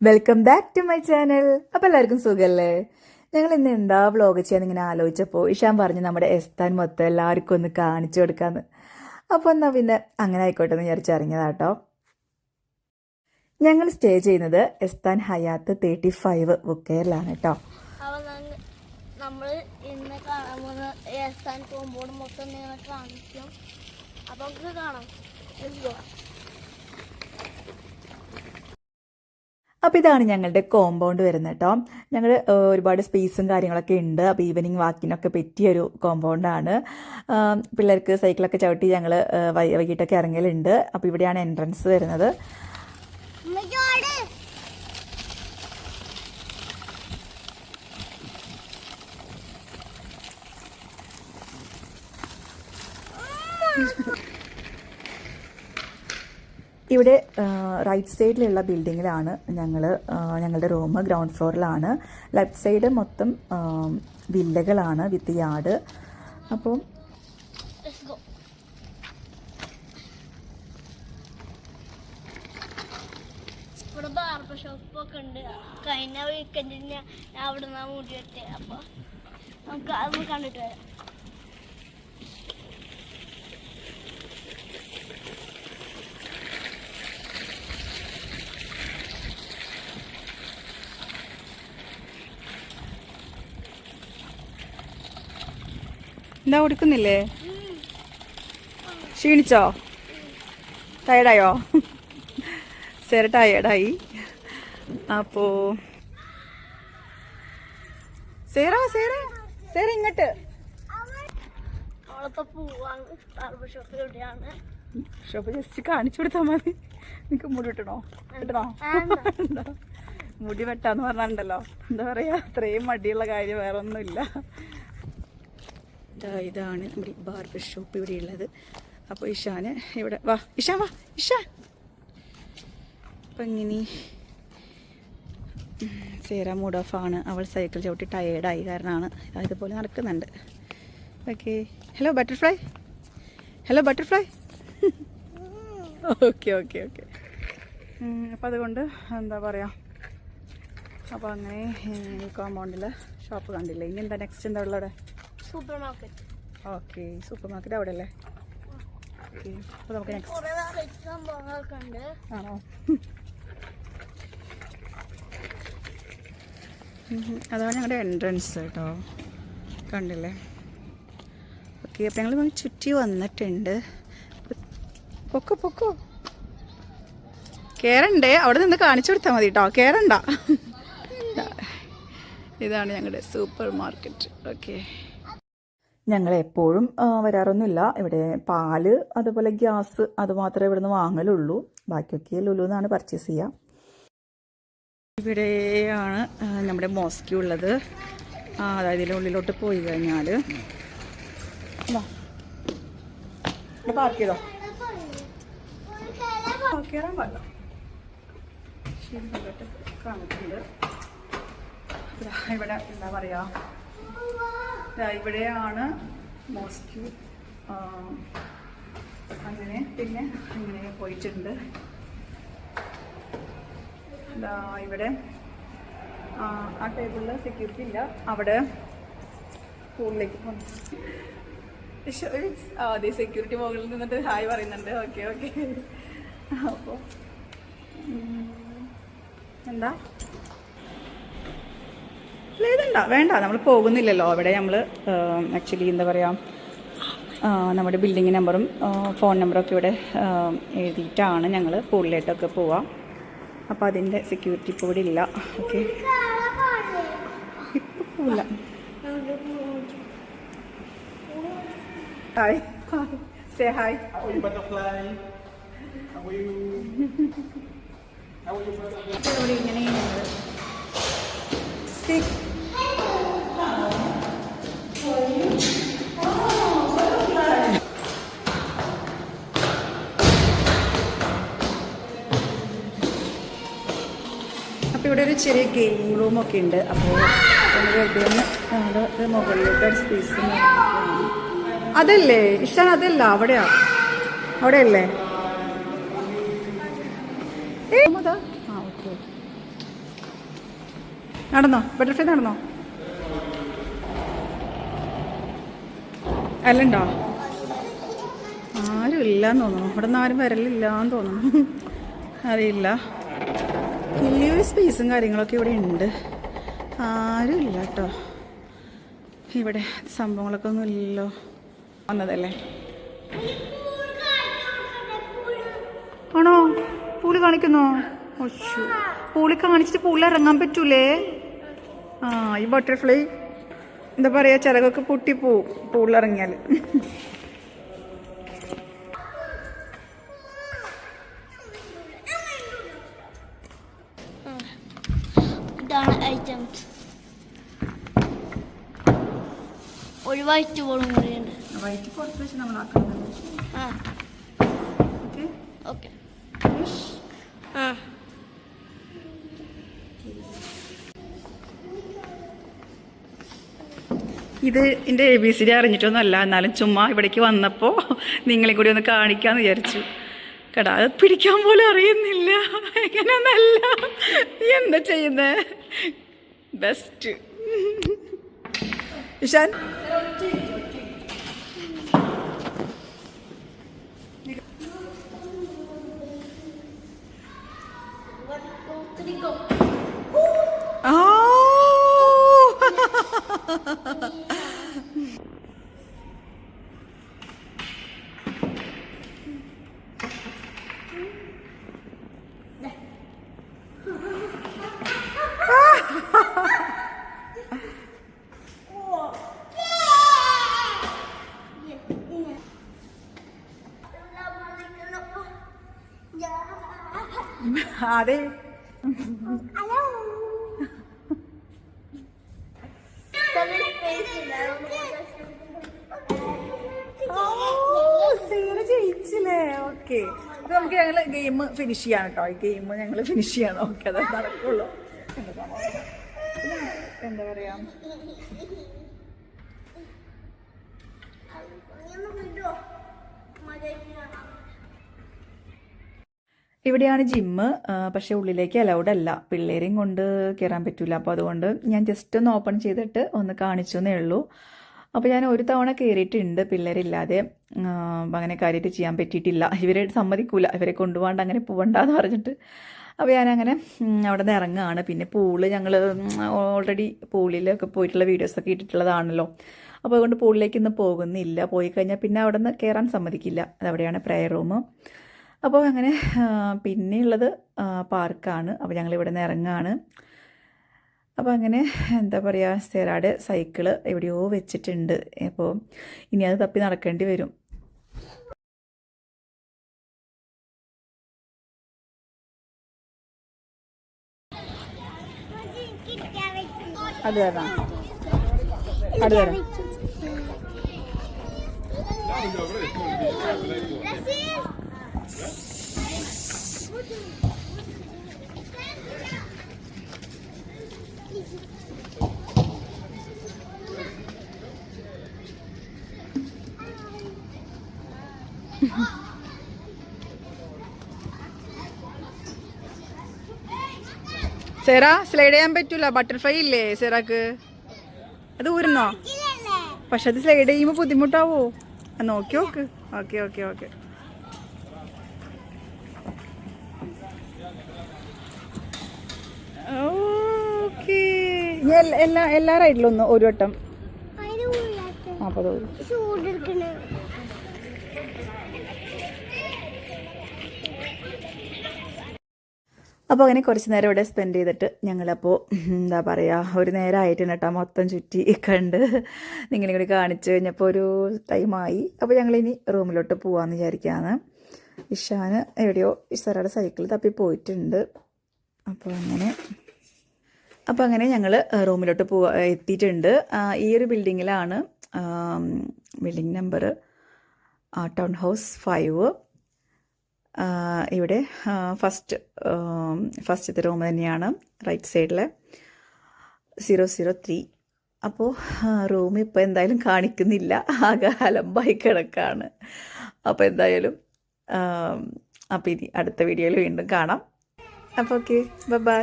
Welcome back to my channel അപ്പോൾ എല്ലാവർക്കും സുഖല്ലേ? ഞങ്ങൾ ഇന്ന് എന്താ വ്ലോഗ് ചെയ്യാൻ ഇങ്ങനെ ആലോചിച്ചപ്പോൾ ഇഷാൻ പറഞ്ഞു നമ്മുടെ എസ്താൻ മൊത്തം എല്ലാവർക്കും ഒന്ന് കാണിച്ചു കൊടുക്കാന്ന്. അപ്പോൾ എന്നാൽ പിന്നെ അങ്ങനെ ആയിക്കോട്ടെ എന്ന് വിചാരിച്ച് ഇറങ്ങിയതാട്ടോ ഞങ്ങൾ സ്റ്റേ ചെയ്യുന്നത് എസ്താൻ ഹയാത്ത് തേർട്ടി ഫൈവ് ബുക്കെയറിലാണ് കേട്ടോ നമ്മൾ ഇന്ന് കാണാൻ പോകുന്ന പോകുമ്പോൾ മൊത്തം കാണിക്കും. അപ്പൊ കാണാം. അപ്പോൾ ഇതാണ് ഞങ്ങളുടെ കോമ്പൗണ്ട് വരുന്നത് കേട്ടോ. ഞങ്ങൾ ഒരുപാട് സ്പേസും കാര്യങ്ങളൊക്കെ ഉണ്ട്. അപ്പോൾ ഈവനിങ് വാക്കിനൊക്കെ പറ്റിയൊരു കോമ്പൗണ്ടാണ് പിള്ളേർക്ക് സൈക്കിളൊക്കെ ചവിട്ടി ഞങ്ങൾ വൈകിട്ടൊക്കെ ഇറങ്ങലുണ്ട്. അപ്പോൾ ഇവിടെയാണ് എൻട്രൻസ് വരുന്നത്. ഇവിടെ റൈറ്റ് സൈഡിലുള്ള ബിൽഡിങ്ങിലാണ് ഞങ്ങൾ ഞങ്ങളുടെ റൂം ഗ്രൗണ്ട് ഫ്ലോറിലാണ് ലെഫ്റ്റ് സൈഡ് മൊത്തം വില്ലകളാണ് വിത്ത് യാർഡ് അപ്പോൾ ഉണ്ട്. കഴിഞ്ഞ വീക്കെൻഡിന് ഞാൻ അവിടെ നിന്നാ മുടി വരട്ടെ അപ്പോൾ നമുക്ക് അത് കണ്ടിട്ട് വരാം. എന്താ കൊടുക്കുന്നില്ലേ? ക്ഷീണിച്ചോ? ടയർഡായോ സെറ ടയർഡായി അപ്പോ സേറ സേറ സേറ ഇങ്ങോട്ട്. ഷോപ്പ് ജസ്റ്റ് കാണിച്ചു കൊടുത്താൽ മതി. നിനക്ക് മുടി വെട്ടണോ? വെട്ടണോ. മുടി വെട്ടാന്ന് പറഞ്ഞിട്ടുണ്ടല്ലോ എന്താ പറയാ? അത്രയും മടിയുള്ള കാര്യം വേറെ ഒന്നുമില്ല ഇതാണ് നമ്മുടെ ബാർബർ ഷോപ്പ് ഇവിടെ ഉള്ളത് അപ്പോൾ ഇഷാന് ഇവിടെ വാ ഇഷാൻ വാ ഇഷാ. അപ്പം ഇങ്ങനെ സേറ മൂഡ് ഓഫ് ആണ്. അവൾ സൈക്കിൾ ചവിട്ടി ടയേർഡായി കാരണമാണ് ഇതുപോലെ നടക്കുന്നുണ്ട്. Okay. Hello butterfly hello butterfly okay okay okay. അപ്പം അതുകൊണ്ട് എന്താ പറയുക അപ്പോൾ അങ്ങനെ കോമ്പൗണ്ടിൽ ഷോപ്പ് കണ്ടില്ല? ഇനി എന്താ നെക്സ്റ്റ് എന്താ ഉള്ളത് super market okay super market അവിടെ അല്ലേ ഓക്കെ അപ്പോൾ നമുക്ക് നെക്സ്റ്റ് ആണോ? അതാണ് ഞങ്ങളുടെ എൻട്രൻസ് കേട്ടോ കണ്ടില്ലേ? ഓക്കെ അപ്പം ഞങ്ങൾ ചുറ്റി വന്നിട്ടുണ്ട്. പൊക്കോ പൊക്കോ. കയറണ്ടേ അവിടെ നിന്ന് കാണിച്ചു കൊടുത്താൽ മതി കേട്ടോ കയറണ്ട ഇതാണ് ഞങ്ങളുടെ സൂപ്പർ മാർക്കറ്റ് ഓക്കെ ഞങ്ങൾ എപ്പോഴും വരാറൊന്നുമില്ല. ഇവിടെ പാൽ അതുപോലെ ഗ്യാസ് അത് മാത്രമേ ഇവിടുന്ന് വാങ്ങലുള്ളൂ. ബാക്കിയൊക്കെ ലുലു എന്നാണ് പർച്ചേസ് ചെയ്യുക ഇവിടെയാണ് നമ്മുടെ മോസ്കി ഉള്ളത്. അതായത് ഉള്ളിലോട്ട് പോയി കഴിഞ്ഞാൽ ഇവിടെ എന്താ പറയാ? ഇവിടെയാണ് മോസ്ക്യൂ. അങ്ങനെ പിന്നെ ഇങ്ങനെ പോയിട്ടുണ്ട്. ഇവിടെ ആ ടേബിളിൽ സെക്യൂരിറ്റി ഇല്ല. അവിടെ സ്കൂളിലേക്ക് പോകുന്നു അതെ സെക്യൂരിറ്റി മുകളിൽ നിന്നിട്ട് ഹായ് പറയുന്നുണ്ട്. Okay okay. അപ്പോൾ എന്താ? ഇല്ല, ഇതുണ്ട വേണ്ട. നമ്മൾ പോകുന്നില്ലല്ലോ. അവിടെ നമ്മൾ ആക്ച്വലി എന്താ പറയുക നമ്മുടെ ബിൽഡിംഗ് നമ്പറും ഫോൺ നമ്പറൊക്കെ ഇവിടെ എഴുതിയിട്ടാണ് ഞങ്ങൾ പൂളിലേട്ടൊക്കെ പോവാം. അപ്പോൾ അതിന്റെ സെക്യൂരിറ്റി ഇപ്പോൾ ഇവിടെ ഇല്ല. ഓക്കെ. ഇപ്പോൾ പോവില്ല. Hi say hi are you, അപ്പോൾ ഇവിടെ ഒരു ചെറിയ ഗെയിം റൂം ഒക്കെ ഉണ്ട്. അപ്പോൾ ഇവിടെ നമ്മുടെ മുകളിലോട്ട് ഒരു സ്പേസ് അതല്ലേ? ഇഷ്ടം അതല്ല അവിടെയാ. അവിടെയല്ലേ? നടന്നോ? ബട്ടർഫ്ലൈ നടന്നോ? അല്ലണ്ടോ? ആരും ഇല്ലാന്ന് തോന്നുന്നു. ഇവിടെ നിന്ന് ആരും വരലില്ലാന്ന് തോന്നുന്നു. അറിയില്ല. വലിയൊരു സ്പേസും കാര്യങ്ങളൊക്കെ ഇവിടെ ഉണ്ട്. ആരും ഇല്ല കേട്ടോ. ഇവിടെ സംഭവങ്ങളൊക്കെ ഒന്നും ഇല്ലല്ലോ. വന്നതല്ലേ? ആണോ? പൂളി കാണിക്കുന്നോ? ഒശു പൂളി കാണിച്ചിട്ട് പൂളി ഇറങ്ങാൻ പറ്റൂലേ? ആ ഈ ബട്ടർഫ്ലൈ എന്താ പറയാ ചിറകൊക്കെ പൊട്ടിപ്പോവും പൂളിറങ്ങിയാൽ ഇതാണ് ഐറ്റംസ് ഒരു വൈറ്റ് ബോളും കൂടിയുണ്ട് വൈറ്റ് പുറത്ത് വെച്ച് നമ്മൾ ആക്കണം ആ. ഇത് എന്റെ എ ബി സി ഡി അറിഞ്ഞിട്ടൊന്നുമല്ല. എന്നാലും ചുമ്മാ ഇവിടേക്ക് വന്നപ്പോൾ നിങ്ങളെ കൂടി ഒന്ന് കാണിക്കാന്ന് വിചാരിച്ചു. കേടാ അത് പിടിക്കാൻ പോലും അറിയുന്നില്ല. എങ്ങനെയൊന്നല്ല. നീ എന്താ ചെയ്യുന്നേ? ബെസ്റ്റ് ഇഷാൻ? ആ. അതെ. ജയിച്ചില്ലേ? ഓക്കെ. അപ്പൊ നമുക്ക് ഞങ്ങൾ ഗെയിം ഫിനിഷ് ചെയ്യാം കേട്ടോ. ഈ ഗെയിം ഞങ്ങൾ ഫിനിഷ് ചെയ്യണം ഓക്കെ അത് നടക്കുള്ളൂ. എന്താ പറയാ? എന്താ പറയാ ഇവിടെയാണ് ജിമ്മ് പക്ഷേ ഉള്ളിലേക്ക് അലൗഡ് അല്ല. പിള്ളേരെയും കൊണ്ട് കയറാൻ പറ്റില്ല അപ്പോൾ അതുകൊണ്ട് ഞാൻ ജസ്റ്റ് ഒന്ന് ഓപ്പൺ ചെയ്തിട്ട് ഒന്ന് കാണിച്ചു എന്നേ ഉള്ളൂ. അപ്പോൾ ഞാൻ ഒരു തവണ കയറിയിട്ടുണ്ട് പിള്ളേരില്ലാതെ. അങ്ങനെ കാര്യമായിട്ട് ചെയ്യാൻ പറ്റിയിട്ടില്ല. ഇവരെ സമ്മതിക്കൂല. ഇവരെ കൊണ്ടുപോകാണ്ട് അങ്ങനെ പോകണ്ടെന്ന് പറഞ്ഞിട്ട്. അപ്പോൾ ഞാനങ്ങനെ അവിടെ നിന്ന് ഇറങ്ങുകയാണ്. പിന്നെ പൂൾ ഞങ്ങൾ ഓൾറെഡി പൂളിലൊക്കെ പോയിട്ടുള്ള വീഡിയോസൊക്കെ ഇട്ടിട്ടുള്ളതാണല്ലോ. അപ്പോൾ അതുകൊണ്ട് പൂളിലേക്ക് ഇന്ന് പോകുന്നില്ല. പോയി കഴിഞ്ഞാൽ പിന്നെ അവിടെ നിന്ന് കയറാൻ സമ്മതിക്കില്ല. അതവിടെയാണ് പ്രയർ റൂം അപ്പോൾ അങ്ങനെ പിന്നെയുള്ളത് പാർക്കാണ്. അപ്പോൾ ഞങ്ങൾ ഇവിടെ നിന്ന് ഇറങ്ങുകയാണ് അപ്പോൾ അങ്ങനെ എന്താ പറയുക സെറാഡ് സൈക്കിൾ എവിടെയോ വെച്ചിട്ടുണ്ട്. അപ്പോൾ ഇനി അത് തപ്പി നടക്കേണ്ടി വരും. അത് തരാം അത് തരാം സെറ സ്ലൈഡ് ചെയ്യാൻ പറ്റൂല. ബട്ടർഫ്ലൈ ഇല്ലേ സെറാക്ക്? അത് ഊരുന്നോ? പക്ഷെ അത് സ്ലൈഡ് ചെയ്യുമ്പോൾ ബുദ്ധിമുട്ടാവോ? നോക്കി നോക്ക്. Okay okay okay. ഓക്കെ. എല്ലാ എല്ലാ റൈഡിലും ഒന്ന് ഒരു വട്ടം. ചൂടെടുക്കണ. അപ്പോൾ അങ്ങനെ കുറച്ച് നേരം ഇവിടെ സ്പെൻഡ് ചെയ്തിട്ട് ഞങ്ങളപ്പോൾ എന്താ പറയുക ഒരു നേരം ആയിട്ടുണ്ട് കേട്ടോ മൊത്തം ചുറ്റി കണ്ട്. നിങ്ങളെ കൂടി കാണിച്ചു കഴിഞ്ഞപ്പോൾ ഒരു ടൈമായി അപ്പോൾ ഞങ്ങളിനി റൂമിലോട്ട് പോകാമെന്ന് വിചാരിക്കുകയാണ് ഇഷാന് എവിടെയോ ഇഷാരുടെ സൈക്കിൾ തപ്പി പോയിട്ടുണ്ട്. അപ്പോൾ അങ്ങനെ അപ്പോൾ അങ്ങനെ ഞങ്ങൾ റൂമിലോട്ട് പോ എത്തിയിട്ടുണ്ട്. ഈ ഒരു ബിൽഡിങ്ങിലാണ് building number town house five. ഇവിടെ ഫസ്റ്റ് ഫസ്റ്റത്തെ റൂം തന്നെയാണ് റൈറ്റ് സൈഡിലെ. Zero zero three. അപ്പോൾ റൂം ഇപ്പോൾ എന്തായാലും കാണിക്കുന്നില്ല. ആകെ അലമ്പായി കിടക്കാണ്. അപ്പോൾ എന്തായാലും അപ്പോൾ ഇനി അടുത്ത വീഡിയോയിൽ വീണ്ടും കാണാം. അപ്പോൾ okay bye.